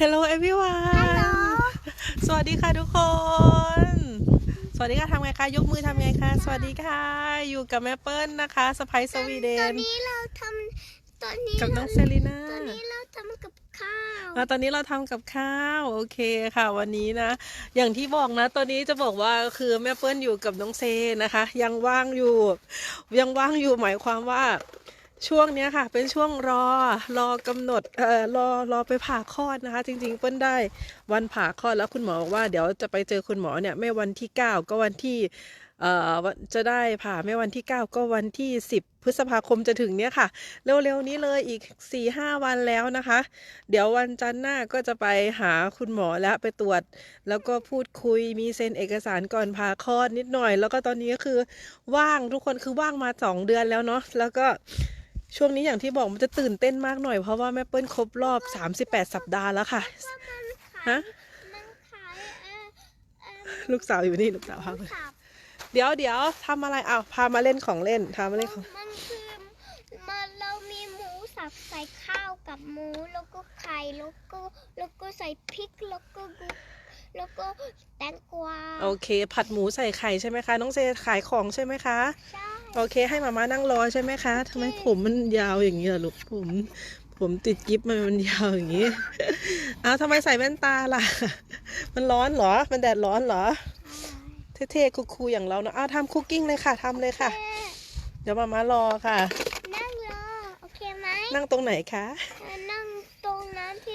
Hello everyone ฮัลโหลสวัสดีค่ะทุกคน สวัสดีค่ะทำไงคะยกมือทำไงคะสวัสดีค่ะ อยู่กับแม่เปิ้ลนะคะสไปซ์สวีเดตอนนนี้เราทำตอนนี้กับน้องราเซรีน่าตอนนี้เราทำกับข้าวอะตอนนี้เราทำกับข้าวโอเคค่ะวันนี้นะ อย่างที่บอกนะ ตอนนี้จะบอกว่าคือแม่เปิ้ลอยู่กับน้องเซนะคะ ยังว่างอยู่ ยังว่างอยู่หมายความว่า ช่วงเนี้ยค่ะ เป็นช่วงรอรอกำหนดเอ่อรอรอไปผ่าคลอดนะคะ จริง ๆ เปิ้ลได้วันผ่าคลอดแล้วคุณหมอบอกว่าเดี๋ยวจะไปเจอคุณหมอเนี่ยไม่วันที่ 9 ก็วันที่เอ่อจะได้ผ่าไม่วันที่ 9 ก็วันที่ 10 พฤษภาคมจะถึงเนี้ยค่ะ เร็วๆนี้เลยอีก 4-5 วันแล้วนะคะ เดี๋ยววันจันทร์หน้าก็จะไปหาคุณหมอแล้วไปตรวจ แล้วก็พูดคุยมีเซ็นเอกสารก่อนผ่าคลอดนิดหน่อย แล้วก็ตอนนี้ก็คือว่างทุกคนคือว่างมา 2 เดือนแล้วเนาะแล้วก็ ช่วงนี้อย่างที่บอกมันจะตื่นเต้นมากหน่อยเพราะว่าแม่เปิ้ลครบรอบ 38 สัปดาห์แล้วค่ะมันขายฮะมันขายเอ่อเอ่อลูกสาวอยู่นี่ลูกสาวพาไปสับเดี๋ยวเดี๋ยวทำอะไรอ้าวพามาเล่นของเล่นทามาเล่นของมันคือมันเรามีหมูสับใส่ข้าวกับหมูแล้วก็ไข่แล้วก็แล้วก็ใส่พริกแล้วก็กุแล้วก็แตงกวาโอเค ผัดหมูใส่ไข่ใช่ไหมคะ น้องเซขายของใช่ไหมคะใช่ โอเคให้มาม่านั่งรอใช่ไหมคะทำไมผมมันยาวอย่างนี้ล่ะลูกผม ผมติดกิฟมันมันยาวอย่างนี้อ้าวทำไมใส่แว่นตาล่ะ มันร้อนเหรอ มันแดดร้อนเหรอ เท่ๆคูลๆอย่างเราเนอะอ้าวทำคุกกิ้งเลยค่ะทำเลยค่ะแม่เดี๋ยวมาม่ารอค่ะ นั่งรอ โอเคไหมนั่งตรงไหนคะ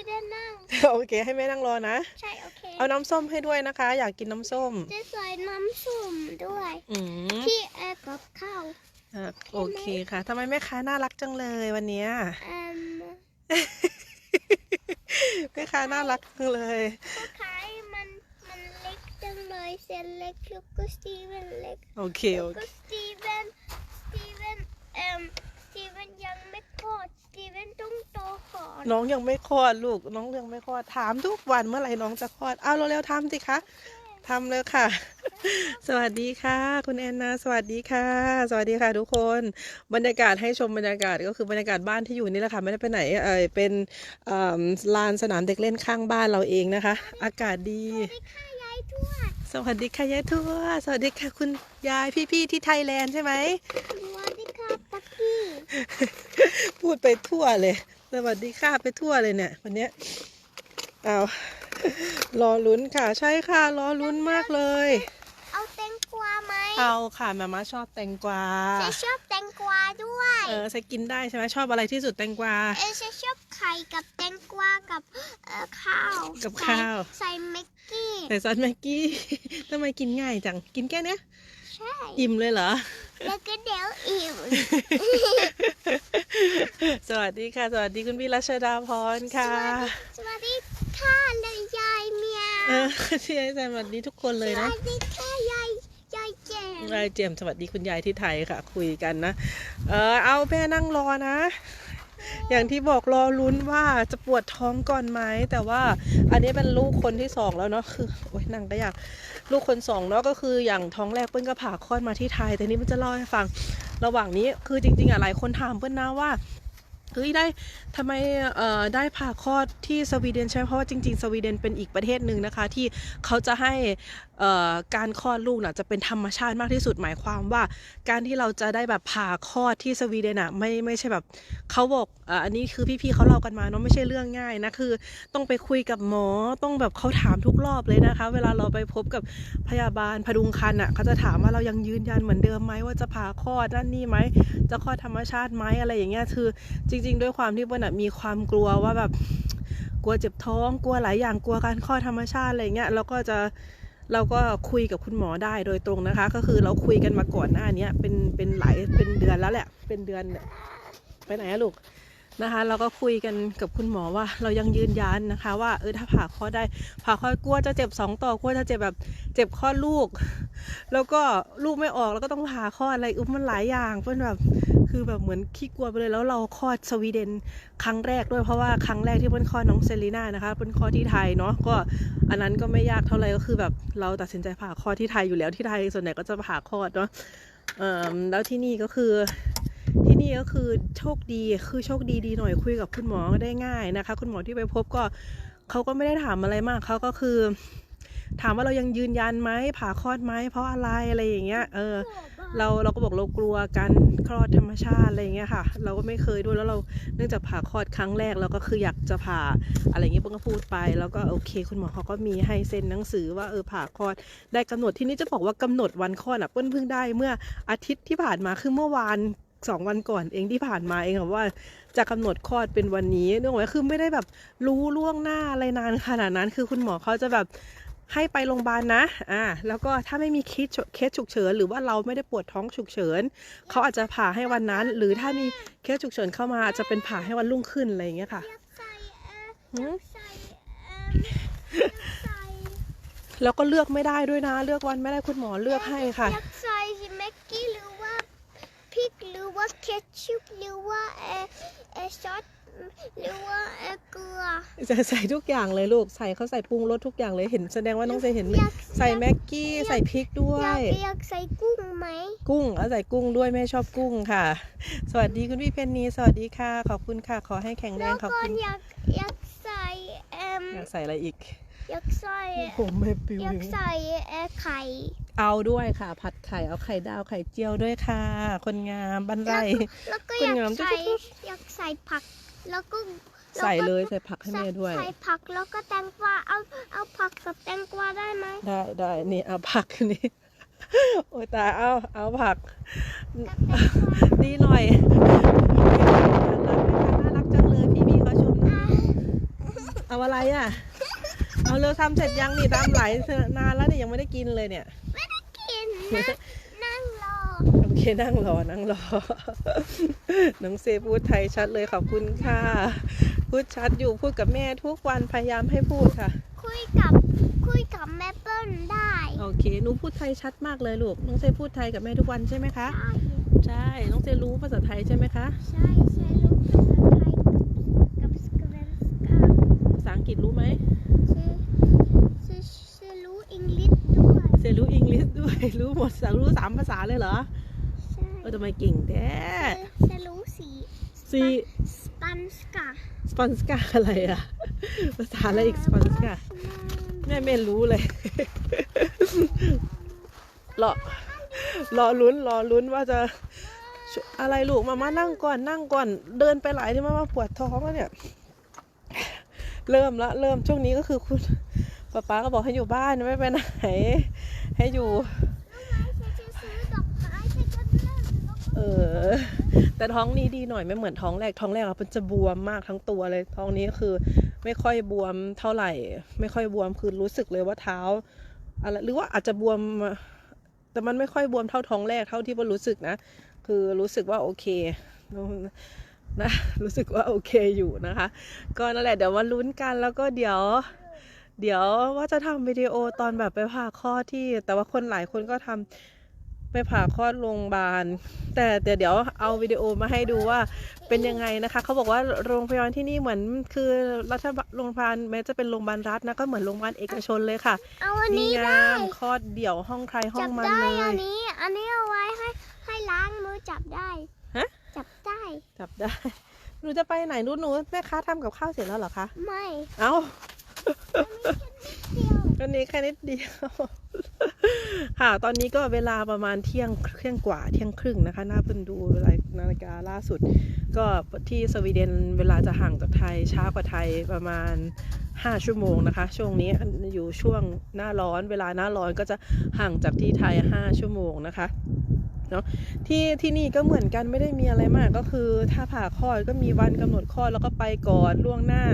ได้นั่ง โอเค ให้แม่นั่งรอนะ ใช่โอเคเอาน้ำส้มให้ด้วยนะคะ อยากกินน้ำส้ม จะใส่น้ำส้มด้วย อืมที่แอร์กับข้าวอะโอเคค่ะทำไมแม่ค้าน่ารักจังเลยวันเนี้ย เอ่มแม่ค้าน่ารักจังเลยก็ขายมันมันเล็กจังเลยเซนเล็กแล้วก็สตีเวนเล็กโอเคแล้วโอเค ก็สตีเวนสตีเวนเอ่มสตีเวนยังไม่คลอดสตี เวนต้องโตก่อนน้องยังไม่คลอดลูก น้องยังไม่คลอดถามทุกวันเมื่อไหร่น้องจะคลอดเอาเร็วๆทำสิคะทำเลยค่ะ สวัสดีค่ะ คุณแอนนา สวัสดีค่ะ สวัสดีค่ะทุกคน บรรยากาศให้ชมบรรยากาศก็คือบรรยากาศบ้านที่อยู่นี่แหละค่ะ ไม่ได้ไปไหน เออเป็นเอ่อลานสนามเด็กเล่นข้างบ้านเราเองนะคะ อากาศดีไปฆ่ายายทวดสวัสดีค่ะยายทวดสวัสดีค่ะคุณยายพี่ๆที่ไทยแลนด์ใช่ไหม พูดไปทั่วเลย สวัสดีค่ะไปทั่วเลยเนี่ย วันเนี้ยเอารอลุ้นค่ะ ใช่ค่ะ รอลุ้นมากเลย เอาแตงกวาไหมเอาค่ะมาม่าชอบแตงกวาฉันชอบแตงกวาด้วยเออใช้กินได้ใช่ไหมชอบอะไรที่สุดแตงกวาเออฉันชอบไข่กับแตงกวากับเอ่อข้าวกับข้าวใส่ใส่แม็กกี้ใส่ซอสแม็กกี้ทำไมกินง่ายจังกินแค่เนี้ยใช่อิ่มเลยเหรอ แล้วก็เดี๋ยวอิ่ม สวัสดีค่ะ สวัสดีคุณพี่รัชดาพรค่ะ สวัสดีค่ะเลยยายเมียเออที่สวัสดีทุกคนเลยสนะวัสดีค่ะยายยายแจ่มยายเจมส์สวัสดีคุณยายที่ไทยค่ะ คุยกันนะ เออเอาแม่นั่งรอนะ อย่างที่บอกรอลุ้นว่าจะปวดท้องก่อนไหม แต่ว่าอันนี้เป็นลูกคนที่สองแล้วเนาะ คือ โอ้ยนั่งก็ยาก ลูกคนสองเนาะก็คืออย่างท้องแรกเปิ้ลก็ผ่าคลอดมาที่ไทย แต่นี้มันจะเล่าให้ฟัง ระหว่างนี้คือจริงๆอะหลายคนถามเปิ้ลนะว่าเฮ้ยได้ทำไมเอ่อได้ผ่าคลอดที่สวีเดนใช่ไหมเพราะว่าจริง ๆ สวีเดนเป็นอีกประเทศหนึ่งนะคะ ที่เขาจะให้ การคลอดลูกน่ะจะเป็นธรรมชาติมากที่สุดหมายความว่า การที่เราจะได้แบบผ่าคลอดที่สวีเดนอะไม่ไม่ใช่แบบเขาบอกอันนี้คือพี่ๆเขาเล่ากันมาเนาะไม่ใช่เรื่องง่ายนะคือ ต้องไปคุยกับหมอต้องแบบเขาถามทุกรอบเลยนะคะ เวลาเราไปพบกับพยาบาลพดุงครรภ์อะเขาจะถามว่าเรายังยืนยันเหมือนเดิมไหมว่าจะผ่าคลอดนั่นนี่ไหมจะคลอดธรรมชาติไหมอะไรอย่างเงี้ยคือ จริง ๆ ด้วยความที่เปิ้ลอะมีความกลัวว่าแบบกลัวเจ็บท้องกลัวหลายอย่างกลัวการคลอดธรรมชาติอะไรเงี้ยเราก็จะ เราก็คุยกับคุณหมอได้โดยตรงนะคะ ก็คือเราคุยกันมาก่อนหน้านี้เป็นเป็นหลายเป็นเดือนแล้วแหละ เป็นเดือนเนี่ยไปไหนอะลูกนะคะ เราก็คุยกันกับคุณหมอว่า เรายังยืนยันนะคะ ว่าเออถ้าผ่าคลอดได้ผ่าคลอดกลัวจะเจ็บสองต่อกลัวจะเจ็บแบบเจ็บคลอดลูก แล้วก็ลูกไม่ออกแล้วก็ต้องผ่าคลอดอะไรอุ้มมันหลายอย่างเปิ้ลแบบ คือแบบเหมือนขี้กลัวไปเลยแล้วเราคลอดสวีเดนครั้งแรกด้วยเพราะว่าครั้งแรกที่เปิ้ลคลอดน้องเซรีน่านะคะเปิ้ลคลอดที่ไทยเนาะก็อันนั้นก็ไม่ยากเท่าไหร่ก็คือแบบเราตัดสินใจผ่าคลอดที่ไทยอยู่แล้วที่ไทยส่วนใหญ่ก็จะผ่าคลอดเนาะแล้วที่นี่ก็คือที่นี่ก็คือโชคดีคือโชคดีดีหน่อยคุยกับคุณหมอได้ง่ายนะคะ คุณหมอที่ไปพบก็เขาก็ไม่ได้ถามอะไรมากเขาก็คือ ถามว่าเรายังยืนยันไหมผ่าคลอดไหมเพราะอะไรอะไรอย่างเงี้ยเออเราเราก็บอกเรากลัวการคลอดธรรมชาติอะไรอย่างเงี้ยค่ะ เราก็ไม่เคยด้วยแล้วเราเนื่องจากผ่าคลอดครั้งแรกเราก็คืออยากจะผ่าอะไรอย่างเงี้ยเพิ่งก็พูดไป แล้วก็โอเค คุณหมอเขาก็มีให้เซ็นหนังสือว่าเออผ่าคลอดได้กำหนดที่นี่จะบอกว่ากำหนดวันคลอดอะเปิ้ลเพิ่งได้เมื่ออาทิตย์ที่ผ่านมาคือเมื่อวานสองวันก่อนเองที่ผ่านมาเองค่ะว่าจะกำหนดคลอดเป็นวันนี้เนื่องจากคือไม่ได้แบบรู้ล่วงหน้าอะไรนานขนาดนั้น คือคุณหมอเขาจะแบบ ให้ไปโรงพยาบาลนะ อ่า แล้วก็ถ้าไม่มีเคสฉุเคสฉุกเฉิน หรือว่าเราไม่ได้ปวดท้องฉุกเฉิน เขาอาจจะผ่าให้วันนั้น หรือถ้ามีเคสฉุกเฉินเข้ามาอาจจะเป็นผ่าให้วันรุ่งขึ้นอะไรอย่างเงี้ยค่ะอยากใส่เอ่อหืมอยากใส่เอ่ออยากใส่แล้วก็เลือกไม่ได้ด้วยนะ เลือกวันไม่ได้คุณหมอเลือกให้ค่ะอยากใส่แม็กกี้หรือว่าพริกหรือว่าเคชัพหรือว่าเอ่อเอ่อซอส หรือว่าเอ่อเกลือจะใส่ทุกอย่างเลยลูก ใส่เขาใส่ปรุงรสทุกอย่างเลยเห็นแสดงว่าน้องเซเห็นไหมอยากใส่แม็กกี้ใส่พริกด้วอยากยอยากใส่กุ้งไหม กุ้งเอาใส่กุ้งด้วยแม่ชอบกุ้งค่ะ สวัสดีคุณพี่เพนนีสวัสดีค่ะ ขอบคุณค่ะ ขอให้แข็งแรแล้งวขอบก็คุณอยากอยากใส่เอ่มอยากใส่อะไรอีก อยากใส่ผมไม่ปิวอยากใส่เอ่อไข่เอาด้วยค่ะ ผัดไข่เอาไข่ดาวไข่เจียวด้วยค่ะ คนงามบันไดแล้วก็คุอณยากงามจุ๊บใส่จุ๊บอยากใส่ผัก แล้วก็ใส่แวก็เลยใส่ผักให้แม่ด้วย ใส่ผักแล้วก็แตงกวาเอาเอาผักกับแตงกวาได้ไหมได้ได้นี่เอาผักนี่โอ้ยตายเอาเอาผักกับแตงกวาดีหน่อยน่ารักจังเลยพี่พี่เขาชมนะเอาอะไรอะ เอาเร็วทำเสร็จยังนี่ตามไหลายนานแล้วเนี่ยยังไม่ได้กินเลยเนี่ย ไม่ได้กินนะนั่งรอโอเค นั่งรอนั่งรอ น้องเซพูดไทยชัดเลยขอบคุณค่ะ พูดชัดอยู่พูดกับแม่ทุกวันพยายามให้พูดค่ะ คุยกับคุยกับแม่เปิ้ลได้ โอเคหนูพูดไทยชัดมากเลยลูก น้องเซพูดไทยกับแม่ทุกวันใช่ไหมคะ ใช่ ใช่ น้องเซรู้ภาษาไทยใช่ไหมคะ ใช่ใช่รู้ภาษาไทยกับสเกเวนสกาภาษาอังกฤษรู้ไหมเซเซเซรู้อังกฤษด้วยเซรู้อังกฤษด้วย รู้หมดสามรู้สามภาษาเลยเหรอใช่ เออทำไมเก่งแท้เซรู้สีซีสปันสกาสปอนสกาอะไรอะภาษาอะไรอีกสปอนสกาแม่ไม่รู้เลยรอรอลุ้นรอลุ้นว่าจะช่วยอะไรลูกมามานั่งก่อนนั่งก่อน เดินไปหลายที่มามาปวดท้องแล้วเนี่ย เริ่มละเริ่มช่วงนี้ก็คือคุณป๊าป๊าก็บอกให้อยู่บ้านไม่ไปไหนให้อยู่ ซื้อดอกไม้ไปกันเล่นแล้วก็ เออแต่ท้องนี้ดีหน่อยไม่เหมือนท้องแรกท้องแรกอะมันจะบวมมากทั้งตัวเลย ท้องนี้ก็คือ ไม่ค่อยบวมเท่าไหร่ ไม่ค่อยบวมคือรู้สึกเลยว่าเท้าอะไรหรือว่าอาจจะบวม แต่มันไม่ค่อยบวมเท่าท้องแรกเท่าที่ว่ารู้สึกนะ คือรู้สึกว่าโอเคนะรู้สึกว่าโอเคอยู่นะคะ ก็นั่นแหละเดี๋ยวมาลุ้นกันแล้วก็เดี๋ยว เดี๋ยวว่าจะทำวิดีโอตอนแบบไปผ่าคลอที่ แต่ว่าคนหลายคนก็ทำ ไปผ่าคลอดโรงพยาบาล แต่เดี๋ยวเดี๋ยวเอาวิดีโอมาให้ดูว่าเป็นยังไงนะคะ เขาบอกว่าโรงพยาบาลที่นี่เหมือนคือรัฐบาลโรงพยาบาลแม้จะเป็นโรงพยาบาลรัฐนะก็เหมือนโรงพยาบาลเอกชนเลยค่ะเอาอันดีนี้งาได้มคลอดเดี่ยวห้องใครห้อจังบมันได้เลอัย นนี้ อันนี้เอาไว้ให้ให้ล้างมือจับได้ฮะ จับได้จับได้หนูจะไปไหนนู้นหนูแม่ค้าทำกับข้าวเสร็จแล้วเหรอคะไม่ เอ้า วก็นี้แค่นิดเดียว ค่ะ ตอนนี้ก็เวลาประมาณเที่ยงเที่ยงกว่าเที่ยงครึ่งนะคะน้าเพิ่นดูเวลานาฬิกาล่าสุด ก็ที่สวีเดนเวลาจะห่างจากไทยช้ากว่าไทยประมาณ 5 ชั่วโมงนะคะ ช่วงนี้อยู่ช่วงหน้าร้อน เวลาหน้าร้อนก็จะห่างจากที่ไทย 5 ชั่วโมงนะคะเนาะที่ที่นี่ก็เหมือนกันไม่ได้มีอะไรมากก็คือ ถ้าผ่าคลอดก็มีวันกำหนดคลอดแล้วก็ไปก่อนล่วงหน้า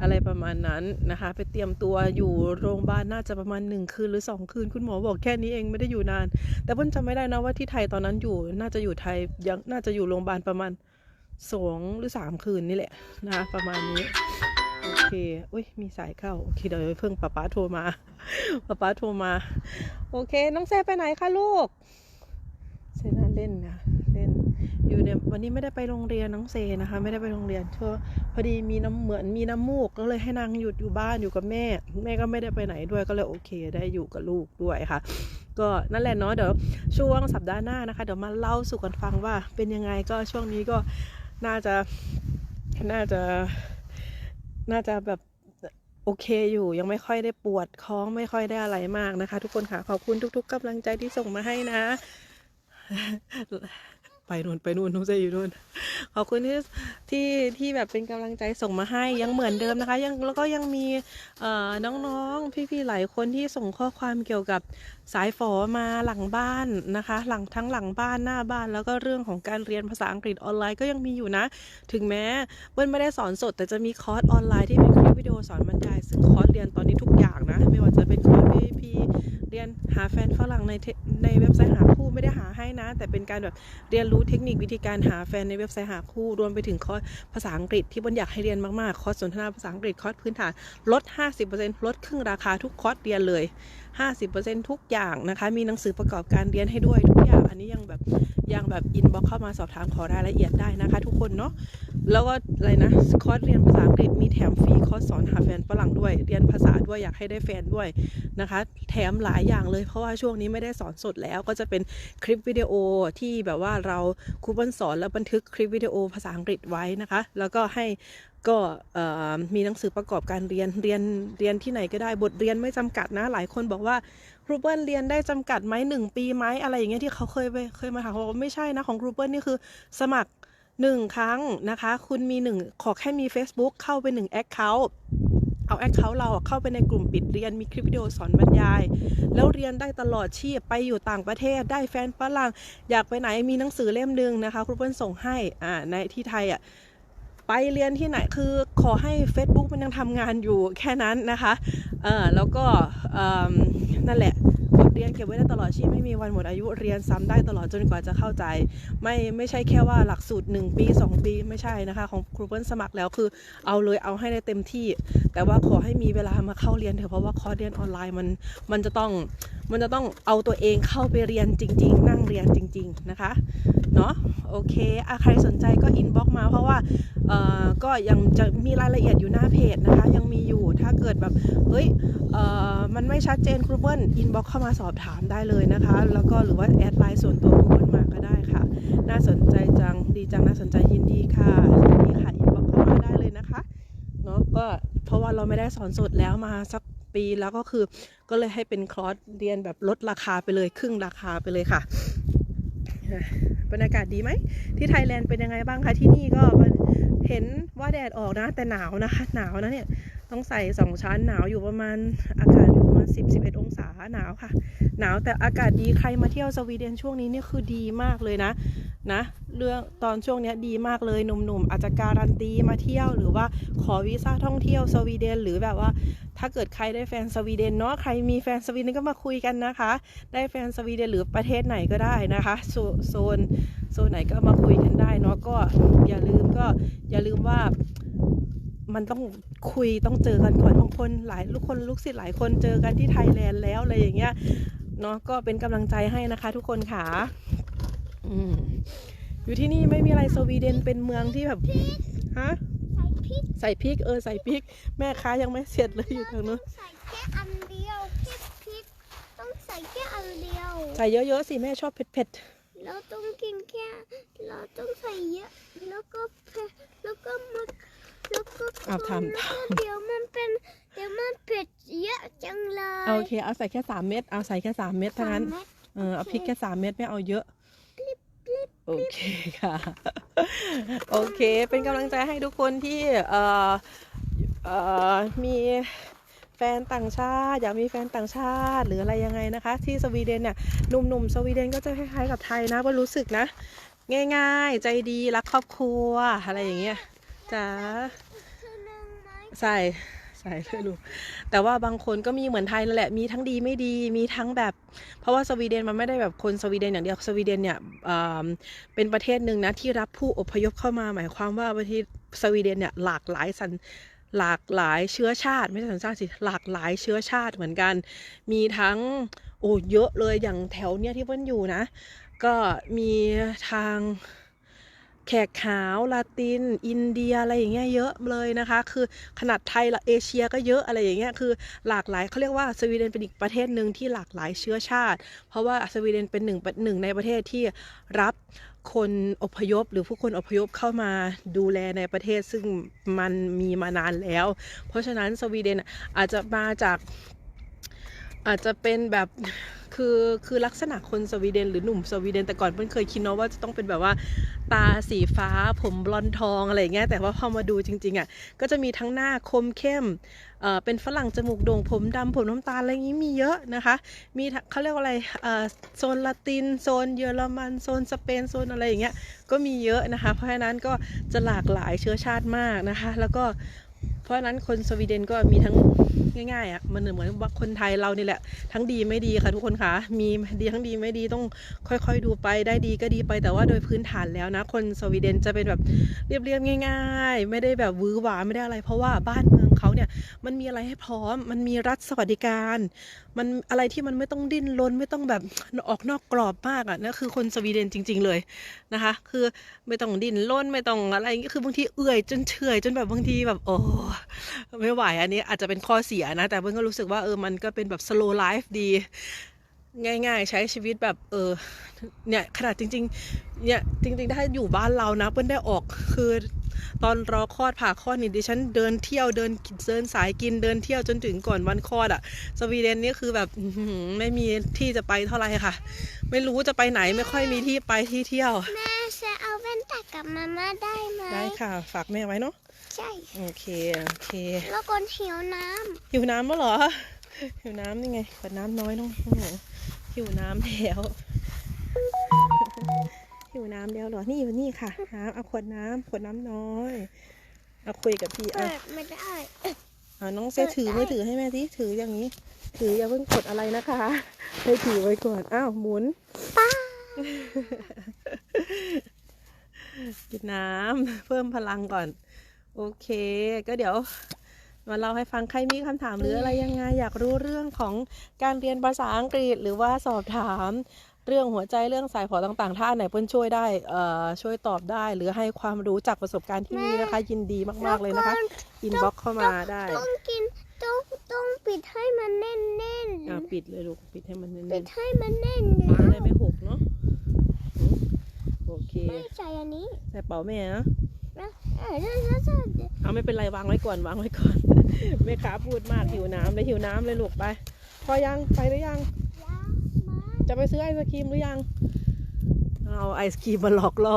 อะไรประมาณนั้นนะคะ ไปเตรียมตัวอยู่โรงพยาบาลน่าจะประมาณหนึ่งคืนหรือสองคืน คุณหมอบอกแค่นี้เองไม่ได้อยู่นาน แต่เพิ่นจำไม่ได้นะว่าที่ไทยตอนนั้นอยู่น่าจะอยู่ไทยยังน่าจะอยู่โรงพยาบาลประมาณสองหรือสามคืนนี่แหละนะคะประมาณนี้โอเคอุ้ยมีสายเข้า โอเคเดี๋ยวเพิ่งป้าป๊าโทรมาป้าป๊าโทรมา โอเค น้องเซไปไหนคะลูกเซน่าเล่นนะ อยู่เนี่ยวันนี้ไม่ได้ไปโรงเรียนน้องเซนะคะ ไม่ได้ไปโรงเรียนช่วพอดีมีน้ำเหมือนมีน้ำมูกก็เลยให้นางหยุดอยู่บ้านอยู่กับแม่ แม่ก็ไม่ได้ไปไหนด้วยก็เลยโอเค ได้อยู่กับลูกด้วยค่ะ ก็นั่นแหละเนาะเดี๋ยวช่วงสัปดาห์หน้านะคะ เดี๋ยวมาเล่าสู่กันฟังว่าเป็นยังไงก็ช่วงนี้ก็น่าจะน่าจะน่าจะแบบโอเคอยู่ยังไม่ค่อยได้ปวดท้องไม่ค่อยได้อะไรมากนะคะ ทุกคนค่ะขอบคุณทุก ๆกำลังใจที่ส่งมาให้นะ ไปนู่นไปนู่นน้องเจอยู่นู่นขอบคุณที่ที่ที่แบบเป็นกำลังใจส่งมาให้ยังเหมือนเดิมนะคะ ยังแล้วก็ยังมีเอ่อน้องๆพี่ๆหลายคนที่ส่งข้อความเกี่ยวกับสายฝอมาหลังบ้านนะคะ หลังทั้งหลังบ้านหน้าบ้าน แล้วก็เรื่องของการเรียนภาษาอังกฤษออนไลน์ก็ยังมีอยู่นะ ถึงแม้เบิ้ลไม่ได้สอนสด แต่จะมีคอร์สออนไลน์ที่เป็นคลิปวิดีโอสอนบรรยายซึ่งคอร์สเรียนตอนนี้ทุกอย่างนะ ไม่ว่าจะเป็นคอร์ส VIP เรียนหาแฟนฝรั่งในในเว็บไซต์หาคู่ไม่ได้หาให้นะ แต่เป็นการแบบเรียนรู้เทคนิควิธีการหาแฟนในเว็บไซต์หาคู่รวมไปถึงคอร์สภาษาอังกฤษที่บนอยากให้เรียนมากๆคอร์สสนทนาภาษาอังกฤษคอร์สพื้นฐานลด 50%ลดครึ่งราคาทุกคอร์สเรียนเลย 50%ทุกอย่างนะคะ มีหนังสือประกอบการเรียนให้ด้วยทุกอย่าง อันนี้ยังแบบยังแบบอินบ็อกเข้ามาสอบถามขอรายละเอียดได้นะคะ ทุกคนเนาะ แล้วก็อะไรนะ คอร์สเรียนภาษาอังกฤษมีแถมฟรีคอร์สสอนหาแฟนฝรั่งด้วย เรียนภาษาด้วยอยากให้ได้แฟนด้วยนะคะ แถมหลายอย่างเลยเพราะว่าช่วงนี้ไม่ได้สอนสดแล้วก็จะเป็นคลิปวิดีโอที่แบบว่าเราครูบิ้ลสอนแล้วบันทึกคลิปวิดีโอภาษาอังกฤษไว้นะคะ แล้วก็ให้ ก็มีหนังสือประกอบการเรียนเรียนเรียนที่ไหนก็ได้บทเรียนไม่จำกัดนะ หลายคนบอกว่าครูเบิ้ลเรียนได้จำกัดไหมหนึ่งปีไหมอะไรอย่างเงี้ยที่เขาเคยไปเคยมาถามเขาบอกว่าไม่ใช่นะของครูเบิ้ลนี่คือสมัครหนึ่งครั้งนะคะ คุณมีหนึ่งขอแค่มี Facebook เข้าไปหนึ่งแอคเคาท์เอาแอคเคาท์เราเข้าไปในกลุ่มปิดเรียนมีคลิปวิดีโอสอนบรรยาย แล้วเรียนได้ตลอดชีพไปอยู่ต่างประเทศ ได้แฟนฝรั่งอยากไปไหนมีหนังสือเล่มหนึ่งนะคะครูเปิ้ลส่งให้อ่าในที่ไทยอะ ไปเรียนที่ไหนคือขอให้ Facebook มันยังทำงานอยู่แค่นั้นนะคะเออแล้วก็นั่นแหละบทเรียนเก็บไว้ได้ตลอดชีพไม่มีวันหมดอายุเรียนซ้ำได้ตลอดจนกว่าจะเข้าใจ ไม่ไม่ใช่แค่ว่าหลักสูตร 1 ปี 2 ปีไม่ใช่นะคะ ของครูเปิ้ลสมัครแล้วคือ เอาเลยเอาให้ได้เต็มที่ แต่ว่าขอให้มีเวลามาเข้าเรียนเถอะเพราะว่าคอร์สเรียนออนไลน์มันมันจะต้อง มันจะต้องเอาตัวเองเข้าไปเรียนจริง ๆ นั่งเรียนจริง ๆนะคะเนาะโอเคอะใครสนใจก็อินบ็อกมาเพราะว่าเอ่อก็ยังจะมีรายละเอียดอยู่หน้าเพจนะคะ ยังมีอยู่ถ้าเกิดแบบเฮ้ยเอ่อมันไม่ชัดเจนครูเบิ้ลอินบ็อกเข้ามาสอบถามได้เลยนะคะ แล้วก็หรือว่าแอดไลน์ส่วนตัวครูเบิ้ลมาก็ได้ค่ะ น่าสนใจจังดีจังน่าสนใจยินดีค่ะยินดีค่ะอินบ็อกเข้ามาได้เลยนะคะเนาะก็เพราะว่าเราไม่ได้สอนสดแล้วมาสัก ปีแล้วก็คือก็เลยให้เป็นคอร์สเรียนแบบลดราคาไปเลยครึ่งราคาไปเลยค่ะบรรยากาศดีไหม ที่ไทยแลนด์เป็นยังไงบ้างคะที่นี่ก็เห็นว่าแดดออกนะ แต่หนาวนะคะ หนาวนะเนี่ย ต้องใส่สองชั้นหนาวอยู่ประมาณอากาศอยู่ประมาณสิบสิบเอ็ดองศาหนาวค่ะ หนาวแต่อากาศดีใครมาเที่ยวสวีเดนช่วงนี้เนี่ยคือดีมากเลยนะนะเรื่องตอนช่วงเนี้ยดีมากเลยหนุ่มๆอาจจะการันตีมาเที่ยว หรือว่าขอวีซ่าท่องเที่ยวสวีเดน หรือแบบว่า ถ้าเกิดใครได้แฟนสวีเดนเนาะใครมีแฟนสวีเดนก็มาคุยกันนะคะ ได้แฟนสวีเดนหรือประเทศไหนก็ได้นะคะโซโซนโซนไหนก็มาคุยกันได้เนาะก็อย่าลืมก็อย่าลืมว่า มันต้องคุยต้องเจอกันก่อนบางคนหลายลูกคนลูกศิษย์หลายคนเจอกันที่ไทยแลนด์แล้วอะไรอย่างเงี้ยเนาะก็เป็นกำลังใจให้นะคะ ทุกคนค่ะอืมอยู่ที่นี่ไม่มีอะไรสวีเดนเป็นเมืองที่แบบฮะใส่พริกเออใส่พริก แม่ค้ายังไม่เสร็จเลยอยู่ทางนู้นใส่แค่อันเดียวพริกพริกต้องใส่แค่อันเดียว ใส่เยอะๆสิแม่ชอบเผ็ดๆเราต้องกินแค่ เราต้องใส่เยอะ แล้วก็แล้วก็มัน แล้วก็ๆเอาทำแล้วก็เดี๋ยวมันเป็นเดี๋ยวมันเผ็ดเยอะจังเลยเอาโอเคเอาใส่แค่สามเม็ดเอาใส่แค่สามเม็ดเท่านั้น สมม็ดเออเอาพริกแค่สามเม็ดไม่เอาเยอะ โอเคค่ะ โอเคเป็นกำลังใจให้ทุกคนที่เอ่อเอ่อมีแฟนต่างชาติ อยากมีแฟนต่างชาติ หรืออะไรยังไงนะคะ ที่สวีเดนเนี่ยหนุ่มๆสวีเดนก็จะคล้ายๆกับไทยนะว่ารู้สึกนะ ง่ายๆ ใจดีรักครอบครัวอะไรอย่างเงี้ย จ้าคือหนึ่งไหมใส่ใส่เลยลูกแต่ว่าบางคนก็มีเหมือนไทยนั่นแหละมีทั้งดีไม่ดีมีทั้งแบบ เพราะว่าสวีเดนมันไม่ได้แบบคนสวีเดนอย่างเดียวสวีเดนเนี่ยอ่าเป็นประเทศหนึ่งนะที่รับผู้อพยพเข้ามาหมายความว่าประเทศสวีเดนเนี่ยหลากหลายสันหลากหลายเชื้อชาติ ไม่ใช่สัญชาติสิหลากหลายเชื้อชาติเหมือนกัน มีทั้งโอ้เยอะเลยอย่างแถวเนี้ยที่เพิ่นอยู่นะ ก็มีทาง แขกขาว ลาติน อินเดียอะไรอย่างเงี้ยเยอะเลยนะคะ คือขนาดไทยละเอเชียก็เยอะอะไรอย่างเงี้ยคือหลากหลายเขาเรียกว่าสวีเดนเป็นอีกประเทศหนึ่งที่หลากหลายเชื้อชาติ เพราะว่าสวีเดนเป็นหนึ่งหนึ่งในประเทศที่รับคนอพยพหรือผู้คนอพยพเข้ามาดูแลในประเทศซึ่งมันมีมานานแล้ว เพราะฉะนั้นสวีเดนอะอาจจะมาจากอาจจะเป็นแบบ คือคือลักษณะคนสวีเดน หรือหนุ่มสวีเดนแต่ก่อนเพิ่นเคยคิดเนาะว่าจะต้องเป็นแบบว่าตาสีฟ้าผมบลอนทองอะไรเงี้ยแต่ว่าพอมาดูจริงๆอะก็จะมีทั้งหน้าคมเข้มเอ่อเป็นฝรั่งจมูกโด่งผมดำผมน้ำตาลอะไรอย่างงี้มีเยอะนะคะ มีเขาเรียกว่าอะไรเอ่อโซนละตินโซนเยอรมันโซนสเปนโซนอะไรอย่างเงี้ยก็มีเยอะนะคะ เพราะฉะนั้นก็จะหลากหลายเชื้อชาติมากนะคะ แล้วก็ เพราะนั้นคนสวีเดนก็มีทั้งง่ายๆอะมันเหมือนว่าคนไทยเรานี่แหละ ทั้งดีไม่ดีค่ะทุกคนคะมีดีทั้งดีไม่ดีต้องค่อยๆดูไปได้ดีก็ดีไปแต่ว่าโดยพื้นฐานแล้วนะ คนสวีเดนจะเป็นแบบเรียบๆง่าย ๆ ไม่ได้แบบวือหวาไม่ได้อะไร เพราะว่าบ้านเมือง เขาเนี่ยมันมีอะไรให้พร้อม มันมีรัฐสวัสดิการ มันอะไรที่มันไม่ต้องดิ้นรนไม่ต้องแบบออกนอกกรอบมากอะนั่นคือคนสวีเดนจริง ๆเลยนะคะ คือไม่ต้องดิ้นรนไม่ต้องอะไรก็คือบางทีเอื่อยจนเฉอยจนแบบบางทีแบบโอ้ไม่ไหวอันนี้อาจจะเป็นข้อเสียนะ แต่เพื่อนก็รู้สึกว่าเออมันก็เป็นแบบ slow life ดี ง่ายๆ ใช้ชีวิตแบบเออเนี่ยขนาดจริงๆเนี่ยจริงๆถ้าอยู่บ้านเรานะเปิ้ลได้ออกคือตอนรอคลอดผ่าคลอดนี่ดิฉันเดินเที่ยวเดินเดินสายกินเดินเที่ยวจนถึงก่อนวันคลอดอะสวีเดนนี่คือแบบอื้อหือไม่มีที่จะไปเท่าไหร่ค่ะ ไม่รู้จะไปไหนไม่ค่อยมีที่ไปที่เที่ยว แม่จะเอาแว่นตากับมาม่าได้ไหมได้ค่ะ ฝากแม่ไว้เนาะใช่โอเคโอเคแล้วก่อนหิวน้หิวน้ำมั้เหรอหิวน้ำนี่ไงขวดน้ำน้อยน้องโอ้โหหิวน้ำแล้วหิวน้ำแล้วเหรอ นี่อยู่นี่ค่ะน้ำเอาขวดน้ำขวดน้ำน้อย เอาคุยกับพี่ำเอาเปิดไม่ได้เอาน้องเซถือมือถือให้แม่สิถืออย่างนี้ ถืออย่าเพิ่งกดอะไรนะคะให้ถือไว้ก่อนอ้าวหมุนป้ากินน้ำเพิ่มพลังก่อน โอเค ก็เดี๋ยว มาเล่าให้ฟังใครมีคำถามหรืออะไรยังไงอยากรู้เรื่องของการเรียนภาษาอังกฤษ หรือว่าสอบถามเรื่องหัวใจเรื่องสายฝอต่างๆ ถ้าอันไหนเปิ้ลช่วยได้เอ่อช่วยตอบได้ หรือให้ความรู้จากประสบการณ์ที่มีนะคะ ยินดีมากๆเลยนะคะ อินบ็อกเข้ามาได้ ต้องกินต้องต้องปิดให้มันแน่นแน่นๆอะปิดเลยลูกปิดให้มันปิแน่ดนให้มันแน่นๆแล้จะวได้ไม่หกเนาะอืมโอเคไม่ใช่อันนี้ใส่เป๋าแม่นะนะเออใช่ใช่ใช่เอาไม่เป็นไรวางไว้ก่อนวางไว้ก่อน แม่ค้าพูดมากหิวน้ำเลยหิวน้ำเลยลูกไป พอยังไปหรือยังยามาจะไปซื้อไอศครีมหรือยัง เอาไอศครีมมาหลอกล่อ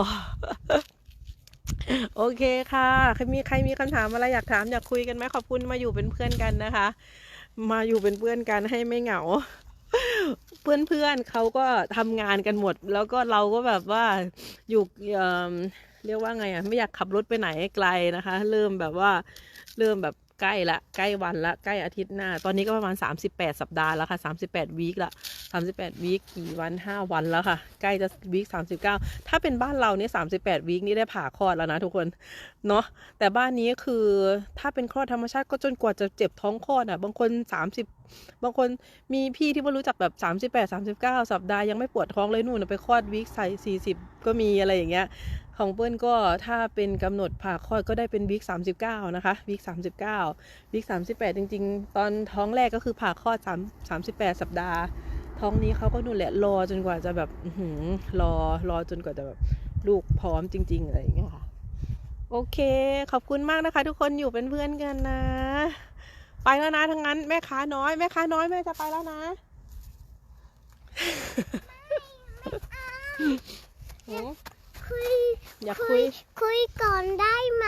โอเคค่ะใครมีใครมีคำถามอะไรอยากถามอยากคุยกันไหมขอบคุณมาอยู่เป็นเพื่อนกันนะคะ มาอยู่เป็นเพื่อนกันให้ไม่เหงา เพื่อนเพื่อนๆเขาก็ทำงานกันหมด แล้วก็เราก็แบบว่าอยู่เอิ่มเรียกว่าไงอะไม่อยากขับรถไปไหนไกลนะคะ เริ่มแบบว่าเริ่มแบบ ใกล้ละใกล้วันละใกล้อาทิตย์หน้า ตอนนี้ก็ประมาณ 38 สัปดาห์แล้วค่ะ 38วีคละ 38วีคกี่วัน 5 วันแล้วค่ะ ใกล้จะวีค39 ถ้าเป็นบ้านเราเนี่ย38วีคนี่ได้ผ่าคลอดแล้วนะทุกคนเนาะแต่บ้านนี้คือถ้าเป็นคลอดธรรมชาติก็จนกว่าจะเจ็บท้องคลอดอะบางคน 30บางคนมีพี่ที่ว่ารู้จักแบบ 38 39 สัปดาห์ยังไม่ปวดท้องเลยนู่นไปคลอดวีคใส่40 ก็มีอะไรอย่างเงี้ย ของเปิ้ลก็ถ้าเป็นกำหนดผ่าคลอดก็ได้เป็นวีค39นะคะวีค39วีค38จริง ๆ ตอนท้องแรกก็คือผ่าคลอด3 38สัปดาห์ ท้องนี้เขาก็นู่นแหละรอจนกว่าจะแบบอื้อหือรอรอจนกว่าจะแบบลูกพร้อมจริง ๆ อะไรอย่างเงี้ยค่ะ โอเค ขอบคุณมากนะคะ ทุกคนอยู่เป็นเพื่อนกันนะ ไปแล้วนะทั้งนั้นแม่ค้าน้อยแม่ค้าน้อยแม่จะไปแล้วนะโอ้คุย อยากคุย คุยก่อนได้ไหม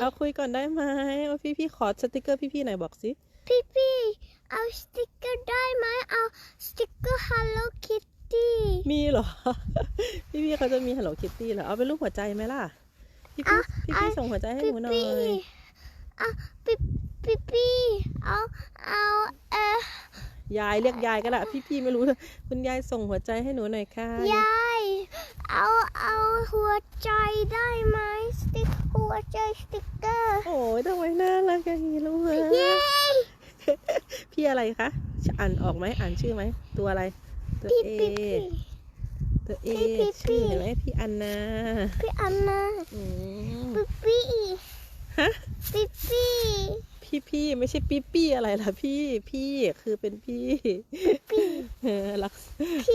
เอาคุยก่อนได้ไหมเอาพี่พี่ๆขอสติกเกอร์พี่พี่ๆหน่อยบอกสิ พี่พี่ๆเอาสติกเกอร์ได้ไหมเอาสติกเกอร์ Hello Kitty มีเหรอ พี่พี่ๆเขาจะมี Hello Kitty เหรอ เอาเป็นรูปหัวใจไหมล่ะ พี่พี่อะพี่อะพี่ๆส่งหัวใจให้พี่หนูหน่อพี่ยเอาพี่พี่พี่เอาเอาเออยายเรียกยายก็ได้พี่พี่ๆไม่รู้เลยคุณยายส่งหัวใจให้หนูหน่อยค่ะยาย เอาเอาหัวใจได้ไหมสติกหัวใจสติกเกอร์โอ้ยทำไมน่ารักอย่างนี้ลูกเอ้เย้ยพี่อะไรคะอ่านออกไหมอ่านชื่อไหมตัวอะไร ตัวพี่เอพี่พี่ตัวเอพี่พี่ชื่อเห็นไหมพี่อันนาพี่อันนาอืมปิ๊ปี้ฮะปิ๊ปี้ พี่พี่ไม่ใช่ปี้ปี้อะไรล่ะพี่พี่คือเป็นพี่เออรัก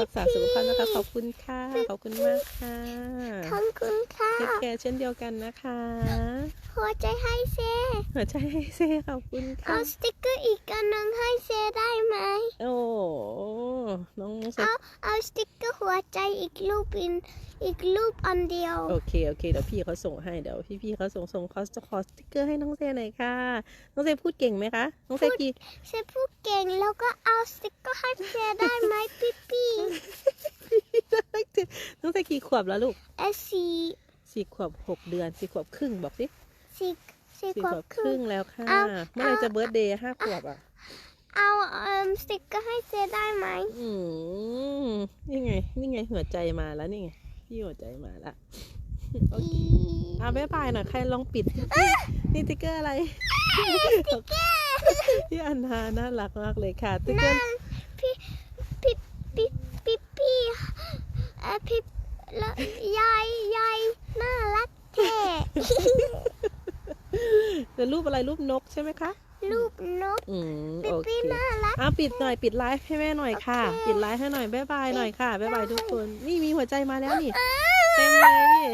รักษาสุขภาพนะคะ ขอบคุณค่ะขอบคุณมากค่ะขอบคุณค่ะเทคแคร์เช่นเดียวกันนะคะหัวใจให้เซหัวใจให้เซ่ขอบคุณเอาค่ะสติกเกอร์อีกอันหนึงให้เซได้ไหมโอ้ น้องน้องเซเอาเอาสติกเกอร์หัวใจอีกรูปอินอีกรูปอันเดียว โอเคโอเคเดี๋ยวพี่เขาส่งให้เดี๋ยวพี่พี่เขาส่งส่งเขาจะขอสติกเกอร์ให้น้องเซหน่อยค่ะ น้องเซพูดเก่งไหมคะ น้องเซกี่เซพูดเก่งแล้วก็เอาสติกเกอร์ให้เซได้ไหมปิ๊ปี้น้องเซกี่ขวบแล้วลูกเอสซีสี่ขวบหกเดือนสี่ขวบครึ่งบอกสิสี่สี่สี่ขขววบบคครึ่รึ่งงแล้วค่ะเอาเมื่อไหรเอาจะเบิร์ตเดย์ห้าขวบอะ เอาเอ่มสติกเกอร์ให้เซได้ไหมอืมนี่ไง นี่ไงหัวใจมาแล้วนี่ไง พี่หัวใจมาละโอเคอะบ๊ายบายหน่อยใครลองปิด นี่นี่ติ๊กเกอร์อะไรพี่อันนาน่ารักมากเลยค่ะติ๊กเกอร์พี่พี่พี่พี่พี่เอ่อพี่แล้วยายยายน่ารักแท้เป็นรูปอะไรรูปนกใช่ไหมคะ รูปนกอืมพี่โอเคพี่น่ารักอะปิดหน่อยปิดไลฟ์ให้แม่หน่อยค่ะโอเคปิดไลฟ์ให้หน่อยบ๊ายบายหน่อยค่ะบ๊ายบายทุกคน นี่มีหัวใจมาแล้วนี่เต็มเลยนี่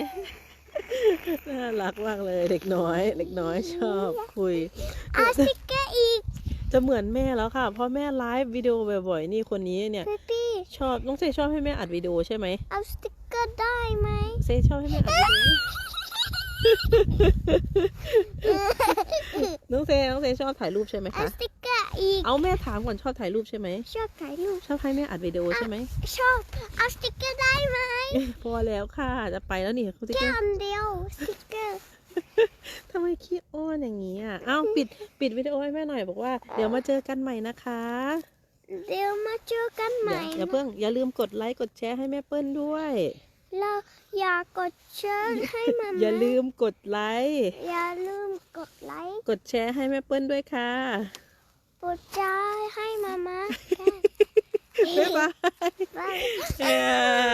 น่ารักมากเลยเด็กน้อย เด็กน้อยชอบคุยเอาสติกเกอร์อีกจะเหมือนแม่แล้วค่ะ เพราะแม่ไลฟ์วิดีโอบ่อยๆ นี่คนนี้เนี่ยพี่พี่ชอบน้องเซชอบให้แม่อัดวิดีโอใช่ไหมเอาสติกเกอร์ได้ไหม เซชอบให้แม่อัดวิดีโอ น้องเซน้องเซชอบถ่ายรูปใช่ไหมเอาคะสติกเกอร์อีก เอาแม่ถามก่อนชอบถ่ายรูปใช่ไหมชอบถ่ายรูปชอบให้แม่อัดวิดีโอใช่ไหมชอบเอาสติกเกอร์ได้ไหมพอแล้วค่ะจะไปแล้วนี่คุณติ๊กแค่เกอร์อันเดียวสติกเกอร์ ทำไมขี้อ้อนอย่างนี้อะเอ้าปิดปิดวิดีโอให้แม่หน่อยบอกว่าเดี๋ยวมาเจอกันใหม่นะคะเดี๋ยวมาเจอกันใหอย่าม่อย่าเพิ่งอย่าลืมกดไลค์กดแชร์ให้แม่เปิ้ลด้วย แล้วอย่ากดเชิญให้มาม่อย่าลืมกดไลค์อย่าลืมกดไลค์กดแชร์ให้แม่เปิ้ลด้วยค่ะกดใจให้มาม่าบ๊ายบายบาย Yeah.